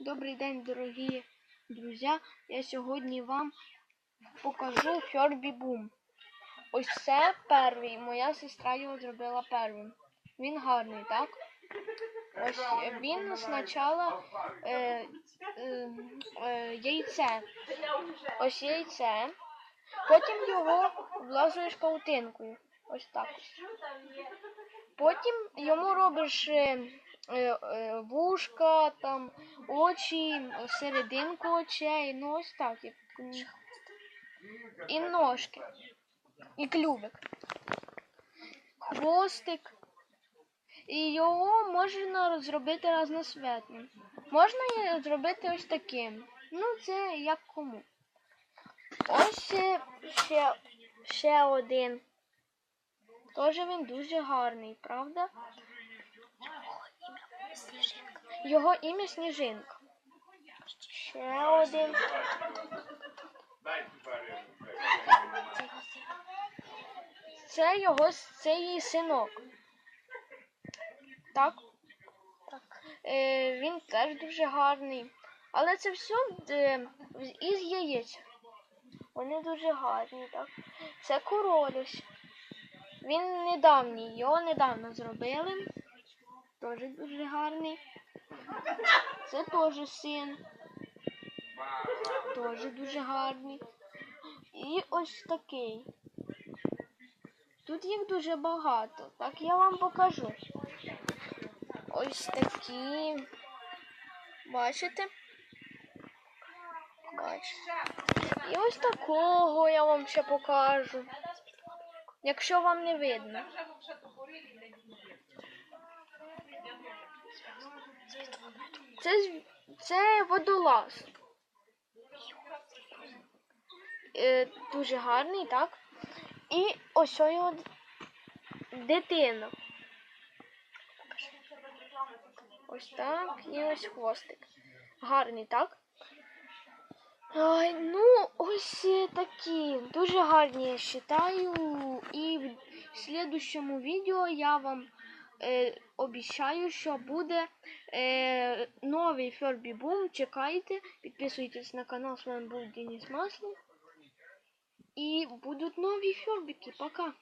Добрий день, дорогі друзі. Я сьогодні вам покажу Фьорбі Бум. Ось це перший. Моя сестра його зробила первим. Він гарний, так? Ось він спочатку е, е, е, яйце. Ось яйце. Потім його облазуєш паутинкою. Ось так. Потім йому робиш е, е, е, вушка, там, очі, серединку очей, ну ось так. І ножки. І клювик. Хвостик. І його можна зробити разноцветним. Можна зробити ось таким. Ну, це як кому. Ось е, ще, ще один. Теж він дуже гарний, правда? Його ім'я Сніжинка. Ще один. Це його це її синок. Так? Так. Е, він теж дуже гарний. Але це все е, із яєць. Вони дуже гарні, так? Це королюсь. Він недавній, його недавно зробили. Теж дуже гарний. Це теж син. Теж дуже гарний. І ось такий. Тут їх дуже багато. Так я вам покажу. Ось такі. Бачите? Бачите. І ось такого я вам ще покажу. Якщо вам не видно. Це, це водолаз. Е, дуже гарний, так? І ось його дитина. Ось так, і ось хвостик. Гарний, так? Ой, ну, ось е, такі. Дуже гарні, я вважаю. І в слідущому відео я вам е, обіцяю, що буде е, новий Фербі Бум. Чекайте, підписуйтесь на канал. З вами був Денис Маслов. І будуть нові фербіки. Пока.